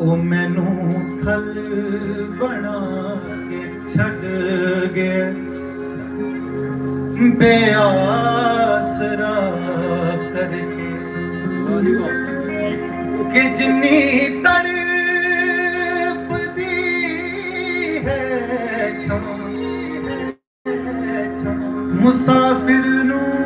ਉਹ ਮੈਨੂੰ ਥਲ ਬਣਾ ਕੇ ਛੱਡ ਗਿਆ। ਬੇਆਸਰਾ ਕਰਕੇ। ਕਿ ਜਿੰਨੀ ਤੜਪਦੀ ਹੈ ਛਾਂ, ਮੁਸਾਫਿਰ ਨੂੰ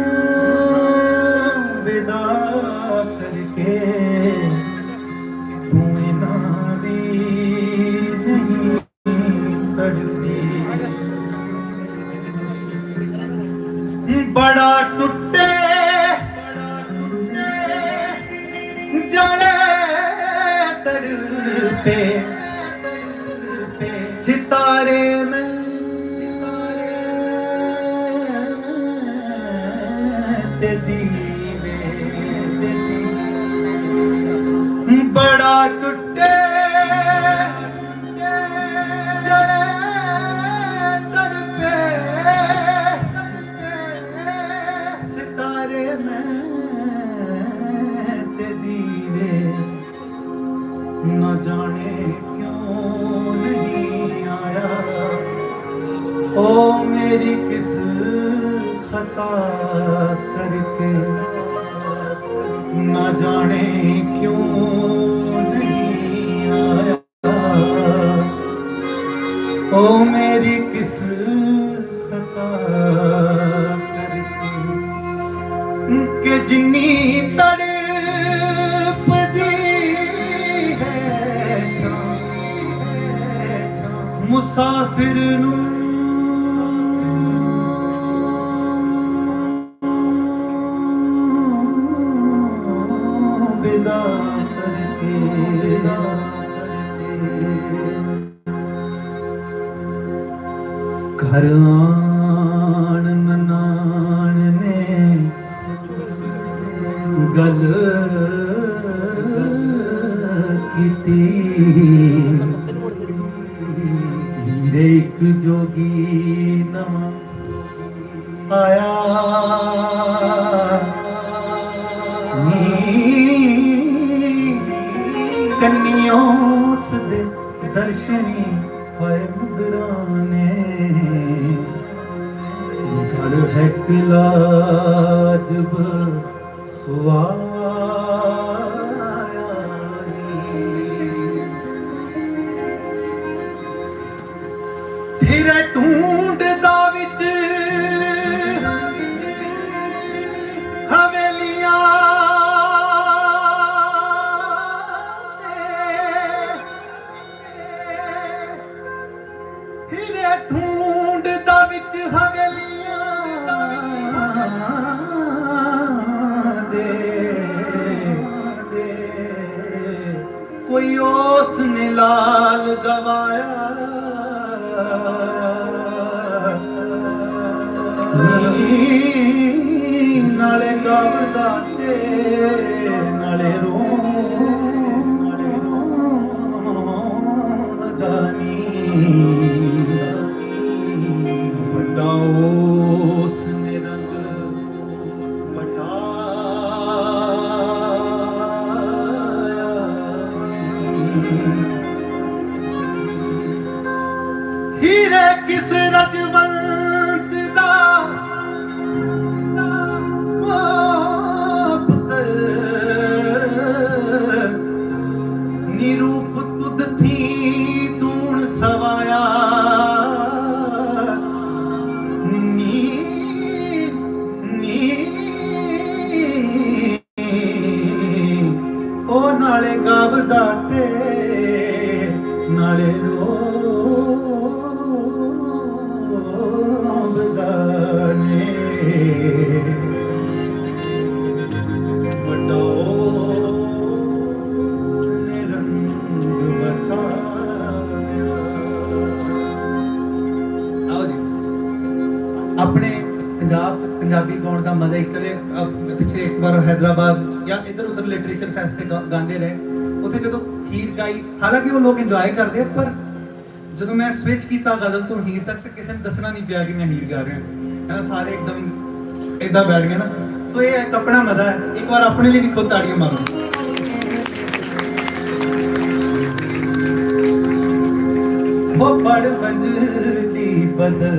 ਬੜਾ ਟੁੱਟੇ ਜੜੇ ਤੜਪੇ ਸਿਤਾਰੇ ਮੈਂ ਤੇ ਦੀਵੇ ਬੜਾ ਖਤਾ ਕਰਕੇ। ਨਾ ਜਾਣੇ ਕਿਉਂ ਨਹੀਂ ਆਇਆ। ਓ ਮੇਰੀ ਕਿਸ ਖਤਾ ਕਰਕੇ। ਕਿ ਜਿੰਨੀ ਤੜਪਦੀ ਮੁਸਾਫਿਰ ਨੂੰ ਕਰਕੇ ਨਨਾਣ ਨੇ ਗੱਲ ਕੀਤੀ। ਜੇ ਇੱਕ ਜੋਗੀ ਨਵਾਂ ਆਇਆ। ਨੀ ਕੰਨਿਓ ਸਦੇ ਦਰਸ਼ਨੀ ਹੋਏ ਮੁਦਰਾਨੇ। ਘਰ ਹੈ ਕਿਲਾਜਬ ਸੁਆਰੀ ਫਿਰ ਤੂੰ ਕੋਈ ਉਸ ਨੇ ਲਾਲ ਗਵਾਇਆ। ਨੀ ਨਾਲੇ ਗਾਵਦਾ ਤੇ ਨਾਲੇ ਰੋ ਨਾਲੇ ਰੋਂਦਾ ਨੀ ਮਜ਼ਾ ਇੱਕ ਦੇ ਪਿੱਛੇ ਇੱਕ ਵਾਰ ਹైదరాబాద్ ਜਾਂ ਇਧਰ ਉਧਰ ਲਿਟਰੇਚਰ ਫੈਸਟ ਤੇ ਗਾਉਂਦੇ ਰਹੇ। ਉੱਥੇ ਜਦੋਂ ਹੀਰ ਗਾਈ, ਹਾਲਾਂਕਿ ਉਹ ਲੋਕ ਇੰਜੋਏ ਕਰਦੇ ਪਰ ਜਦੋਂ ਮੈਂ ਸਵਿਚ ਕੀਤਾ ਗਜ਼ਲ ਤੋਂ ਹੀਰ ਤੱਕ, ਤੇ ਕਿਸੇ ਨੂੰ ਦੱਸਣਾ ਨਹੀਂ ਪਿਆ ਕਿ ਮੈਂ ਹੀਰ ਗਾ ਰਿਹਾ। ਹਾਂ ਸਾਰੇ ਇੱਕਦਮ ਇਦਾਂ ਬੈਠ ਗਏ ਨਾ। ਸੋ ਇਹ ਆਪਣਾ ਮਜ਼ਾ ਹੈ। ਇੱਕ ਵਾਰ ਆਪਣੇ ਲਈ ਵੀ ਖੁਦ ਤਾੜੀਆਂ ਮਾਰੋ। ਉਹ ਫੜ ਵੰਜਲੀ ਬਦਲ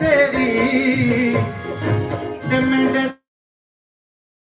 तेरी ते मेंढे